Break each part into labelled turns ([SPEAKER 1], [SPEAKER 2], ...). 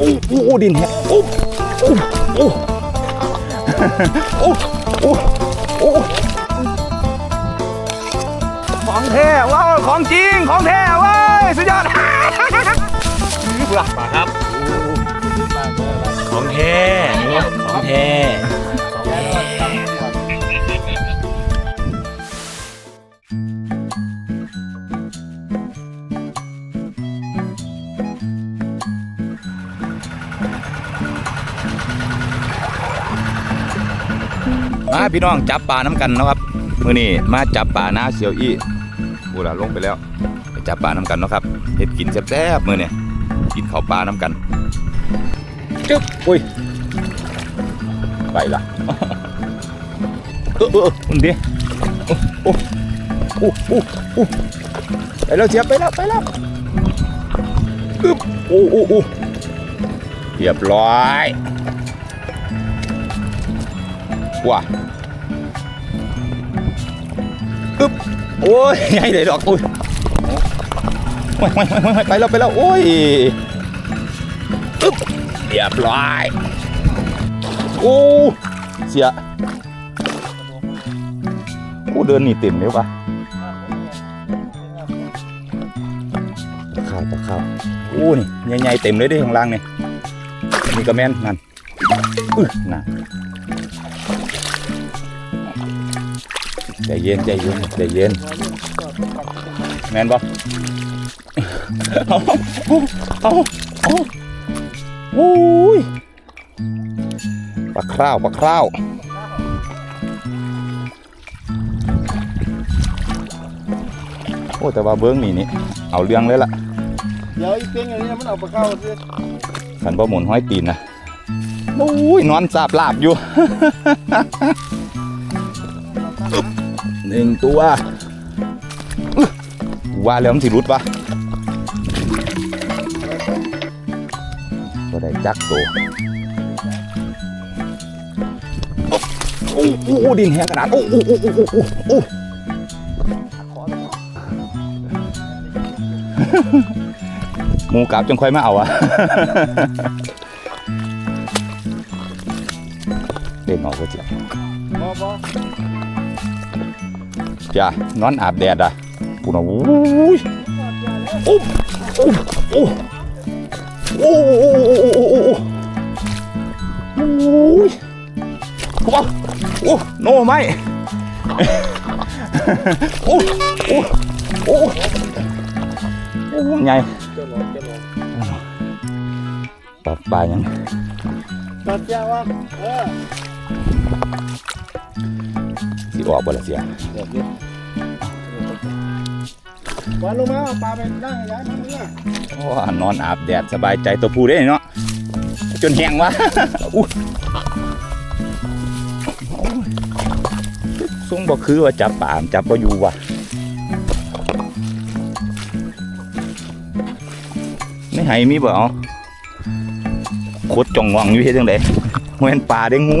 [SPEAKER 1] โอ้โอ้ดินแหกโอ้โอ้โอ้โอ้โอ้โอ้ของแท้ว้าวของจริงของแท้เว้ยสุดยอดกูละ
[SPEAKER 2] ป่าครับของแท้ของแท้
[SPEAKER 1] มาพี่น้องจับปลาน้ำกันนะครับมื้อนี้มาจับปลาหน้าเสียวอี้กูละลงไปแล้วไปจับปลาน้ำกันนะครับเฮ็ดกินแซ่บๆมื้อนี้กินข้าวปลาน้ำกันจึ๊บอุ้ยไปละเออเออมึงดิโอ้โอ้โอ้โอ้ไปแล้วเสียไปแล้วไปแล้วอึ๊บโอ้โอ้โอ้เรียบร้อย ว้าอึ๊บโอ้ยใหญ่เลยดอกอุ้ยโอ้ยโอ้ยโอ้ยโอ้ยไปแล้วไปแล้วโอ้ยอึ๊บเรียบร้อยโอ้เสียโอ้เดินหนีเต็มเลยวะข้าวปลาข้าวโอ้นี่ใหญ่ๆเต็มเลยด้ข้างล่างนี่นี่ก็แม่นนั่นอึ๊บน่ะ ใจเย็นใจเย็นใจเย็นแมนบ่เอาเอาเอาโอ้ยปลาคร้าวปลาคร้าวโอ้แต่ว่าเบิ้งนี่นี่เอาเรื่องเลยล่ะ
[SPEAKER 3] เดี๋ยวอีเป้งอันนี้มันเอาไปเข้าสิ
[SPEAKER 1] ขันบ่หมุนห้อยตีนนะโอ้ยนอนสาบลาบอยู่ หนึ่งตัวว่าแล้วมันสิรุดปะก็ได้จักตโอ้โอ้โหดินแหกระดาษโอ้โหโอ้โหโอ้โหโอ้หมูกราบจงค่อยมาเอาอะเล่นออกก็เจ็บ จ้ะานอนอาบแดดอะปูนะอุ้ยโอุ้โอุ้โอุ้มโอ้โหโอ้โนไม่โอ้โอ้โอ้โอ้ไง
[SPEAKER 3] ตัด
[SPEAKER 1] ปลายัง
[SPEAKER 3] ตัดยาว่าเออ
[SPEAKER 1] สิออกบ่ละเสีย
[SPEAKER 3] วันลงมาเอาปลาไปนั่งย้ายมันเนี่ย
[SPEAKER 1] โอ้นอนอาบแดดสบายใจตัวผู้ได้เนาะจนแห้งวะอู้โอ้ยทรงบ่คือว่าจับป่ามจับบ่อยู่วะไม่ให้มีบ่เอาโคตรจ่องงองอยู่เฮ็ดจังได๋เหมือนป่าได้งู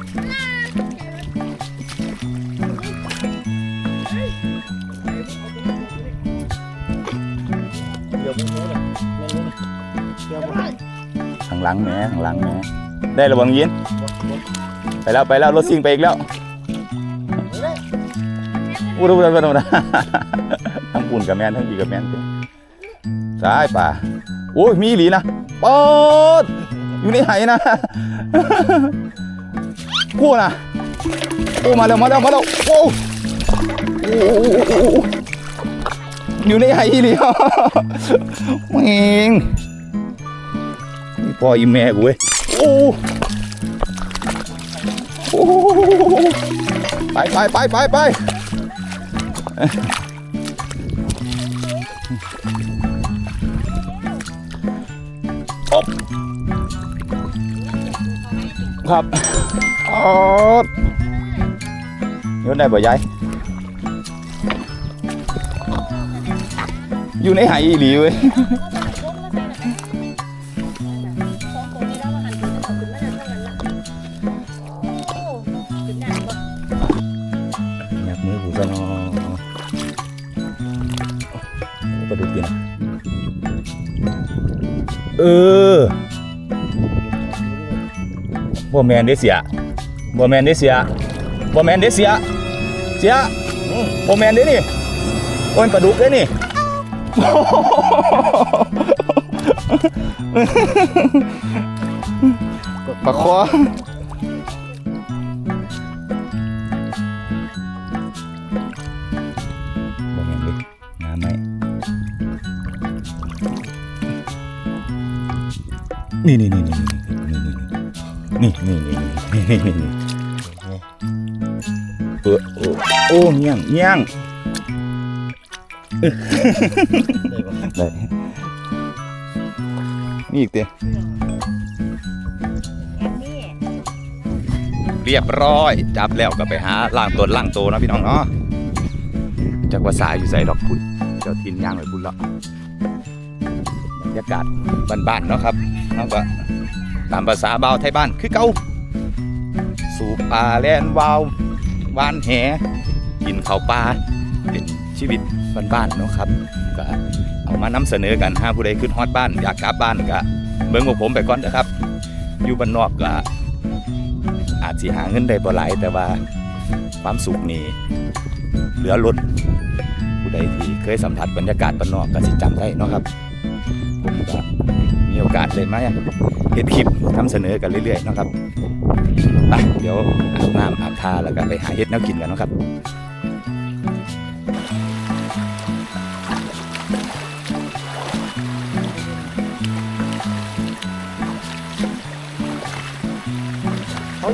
[SPEAKER 1] ลังแหมข้างหลังแหมได้ระวังยินไปแล้วไปแล้วรถซิ่งไปอีกแล้วอู้ดูดูดูดูทั้งปุ่นกับแมนทั้งอีกับแมนใช่ป่าโอ้ยมีหลีนะปอดอยู่ในไหนะพูนะโอ้มาแล้วมาแล้วมาแล้วโอ้โอ้อยู่ในไหอีหลีแม่งนี่ พ่ออีแม่กูเว้ยโอ้โอ้ไปไปไปไปไปครับอ๋อโยนได้บ่ยายอยู่ในไหอีหลีเว้ย บ่แมนได้เสียบ่แมนได้เสียบ่แมนได้เสียเสียบ่แมนได้นี่โอ้ยปลาดุกได้นี่ปลาคอ เงี้ยงเงี้ยงได้นี่อีกเต้เรียบร้อย จับแล้วก็ไปหาล่างตัวล่างโตวนะพี่น้องเนาะจากว่าสายอยู่ใส่ดอกพุ่นเจ้าทินย่างไปพุ่นแล้วบรรยากาศบ้านๆเนาะครับเนาะก็ตามภาษาบ่าวไทยบ้านคือเก่า สูบปลาแล่นวาววานแห กินข้าวปลาเป็นชีวิตบ้านๆเนาะครับก็เอามานำเสนอกันหาผู้ใดขึ้นฮอดบ้านอยากกลับบ้านก็เบิ่งพวกผมไปก่อนนะครับ อยู่บ้านนอกก็อาจสิหาเงินได้บ่หลายแต่ว่าความสุขนี่เหลือล้นผู้ใดที่เคยสัมผัสบรรยากาศบ้านนอกก็สิจำได้เนาะครับผมก็มีโอกาสเลยมเห็ดคลิปทำเสนอกันเรื่อยๆนะครับไปเดี๋ยวอาบน้ำอาบท่าแล้วก็ไปหาเห็ดแนวกินกันนะครับ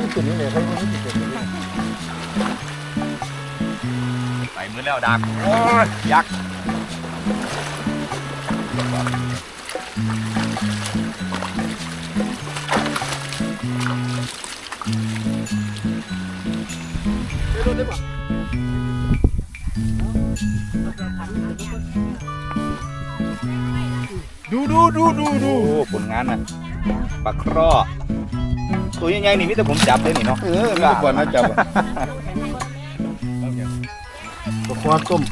[SPEAKER 3] เขาจะขึ้นนี่เลยเขาไม่ได้ขึ้นนี่
[SPEAKER 1] ไปมือแล้วดักโอ้ยยักษ์ดูดูดูดูดูผลงานน่ะปลาครอ ตัวใหญ่ๆนี่มิแต่ผมจับเลยนี่เนาะ
[SPEAKER 3] เออมีก่อนนะจับก็ควาต้ม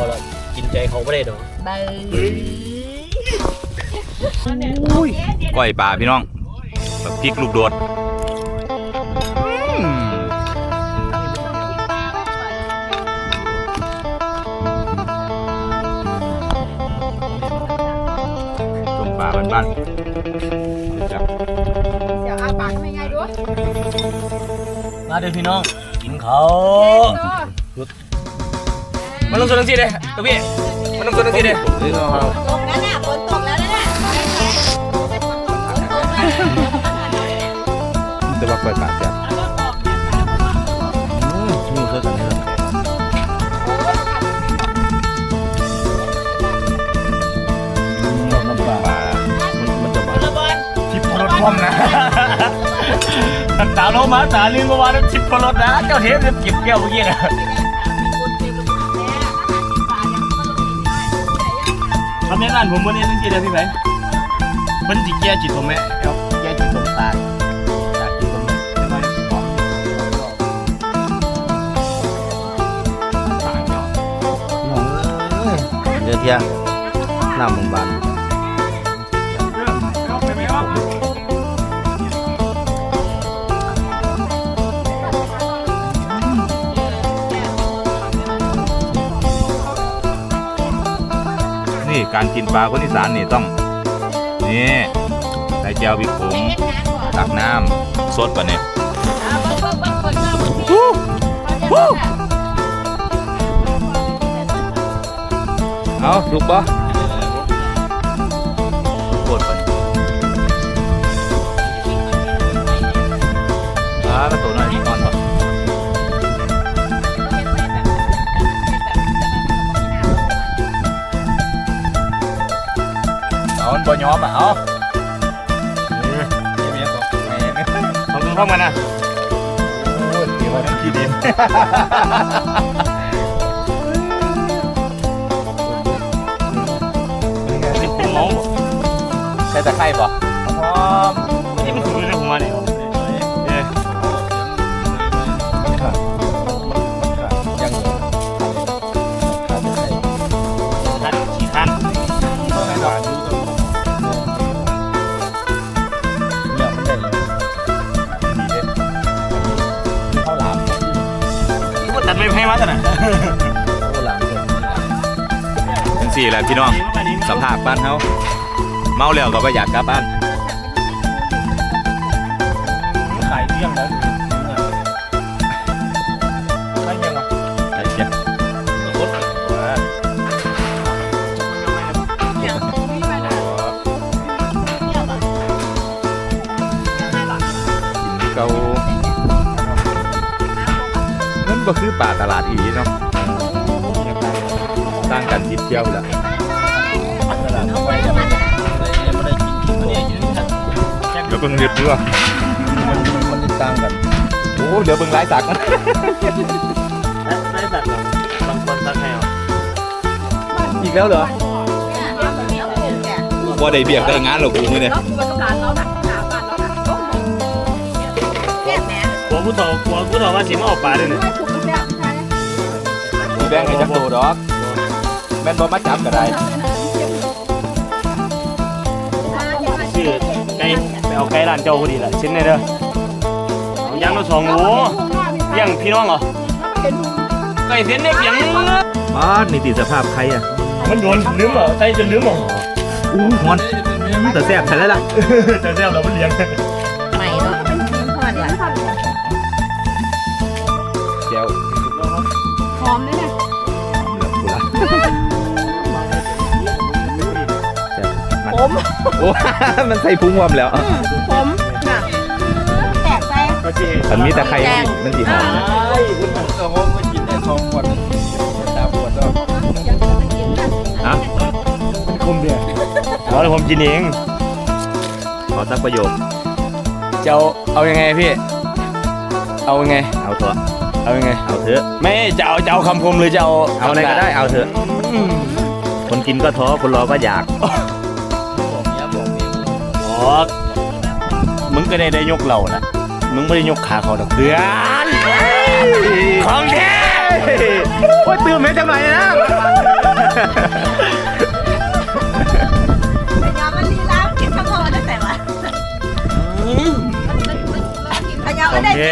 [SPEAKER 2] เขาแล้วกินใจเขาไม่ได้ดอก
[SPEAKER 4] เบอ
[SPEAKER 1] อุ้ยก้อยปลาพี่น้องแบบพริกลูกโดดอืมต้มปลาบ้านๆจับ
[SPEAKER 4] เดี๋ยวอาปากไม่ไงด้วย
[SPEAKER 2] มาเด้อพี่น้องกินเขามั นลงส่วนทั้งสี่เลยตัวพี่มันลงส่วนทั้งสี่เลย
[SPEAKER 4] ตกแล้วน่ะฝนตกแล้วน่ะ
[SPEAKER 1] แต่ว่าก้อยปลาแซ่บ
[SPEAKER 2] นี่คือกันเลย
[SPEAKER 1] น้ำปลามันจะหวาน
[SPEAKER 2] ทิพรถคว่ำนะตาโลมาตาลืมเมื่อวานทิพรถนะเจ้าเทพจะจิบแก้วเมื่อกี้นะ ทำในร้านผมวันนี้ทั้งสี่เลยพี่แบงค์เพิ่นจิแก้จิตผมไหมเอาแก้จิตผมตายจากจิตผมไม่ไม่หอมต่างเนาะ
[SPEAKER 3] เดี๋ยวเที่ยงน้ำมันบาน
[SPEAKER 1] นี่ การกินปลาคนอีสานนี่ต้องนี่ใส่แจวพริกผงตักน้ำสดป่ะเนี่ยเอาถูกปะ บ่ยอมอะเอาเนี่ยเมียสองแม่เนี่ย
[SPEAKER 2] ขอบคุณพ่อมันนะ
[SPEAKER 1] โอ้ยเดี๋ยวมันขี้ดิน
[SPEAKER 2] นี่คุณน้อง
[SPEAKER 1] ใส่ตะไคร้บ่หอม
[SPEAKER 2] ที่มันถูกเลยผมมาเนี่ย
[SPEAKER 1] แหละพี่น้องสภาพบ้านเฮาเมาแล้วก็บ่อยากกลับบ้าน
[SPEAKER 2] ขายเที่ยงแล้ว
[SPEAKER 3] ไม่ยังอะ
[SPEAKER 1] ไอ้เจ็บกินเกามันบ่คือป่าตลาดอีหลีเนาะ สร้างกันทิพเที่ยวแหละ
[SPEAKER 3] ยังไม่ได้กินกินเนี่ยอยู่ที่ท่าน
[SPEAKER 1] เดี๋ยวเบิ่งเรียบเรือ
[SPEAKER 3] มันจะต่างกัน
[SPEAKER 1] โอ้ เดี๋ยวเบิ่งหลายสักนะ
[SPEAKER 2] ได้ตัดบางคนตัดให้เอา
[SPEAKER 1] อีกแล้วเหรอบ่ได้เบียกได้งานหรอกกูมื้อเนี่ย
[SPEAKER 2] หัวผู้ต่อหัวผู้ต่อว่าสิมาออกปลาด้วยเนี่ย
[SPEAKER 1] มีแบ่งให้จักโตดอก แม่นบ่มาจับก็ได้
[SPEAKER 2] ชื่อไก่ไปเอาไก่ร้านเจ้าพอดีแหละชิ้นเนี่ยเด้อเอาย่างละสองโลย่างพี่น้องเหรอไก่เส้นเนี่ยเพียง
[SPEAKER 1] บ้านนี่ติสภาพใครอะ
[SPEAKER 2] มันโดนลืมเหรอไตจนลืมเหรอ
[SPEAKER 1] อู้ฮอนแต่แซ่บแท้แล้วล่ะ
[SPEAKER 2] จะแซ่บเราไม่เลี้ยง
[SPEAKER 4] ผม
[SPEAKER 1] โอ้ มันใส่พุงวอมแล้ว
[SPEAKER 4] ผมน่ะแตกใจ
[SPEAKER 2] ก็สิ
[SPEAKER 1] มันมีแต่ไข่มันสีหอมนะ
[SPEAKER 3] เออผมก็กินได้สองขวดสามขวดแล้ว
[SPEAKER 1] อะ
[SPEAKER 2] คมเดียวเอาเดี๋ยวผมกินเอง
[SPEAKER 1] ขอสักประโยค
[SPEAKER 2] จะเอาเอายังไงพี่ เอายังไง
[SPEAKER 1] เอาเถอะ
[SPEAKER 2] เอายังไง
[SPEAKER 1] เอาเถอะ
[SPEAKER 2] ไม่จะเอาจะเอาคำคมหรือจะเอา
[SPEAKER 1] เอาอะไรก็ได้เอาเถอะ
[SPEAKER 2] อืม
[SPEAKER 1] คนกินก็ท้อคนรอก็อยาก
[SPEAKER 3] บอก
[SPEAKER 2] อ๋อมึงก็ได้ได้ยกเรานะมึงไม่ได้ยกขาเขาดอกเพื่อนของแท้ยโอ้ยตื่นไหมจังไหนนะ
[SPEAKER 4] พยามันลีลากินข้าวโพดได้แต่ว่าพยา
[SPEAKER 2] โอ
[SPEAKER 4] มันได้
[SPEAKER 2] เค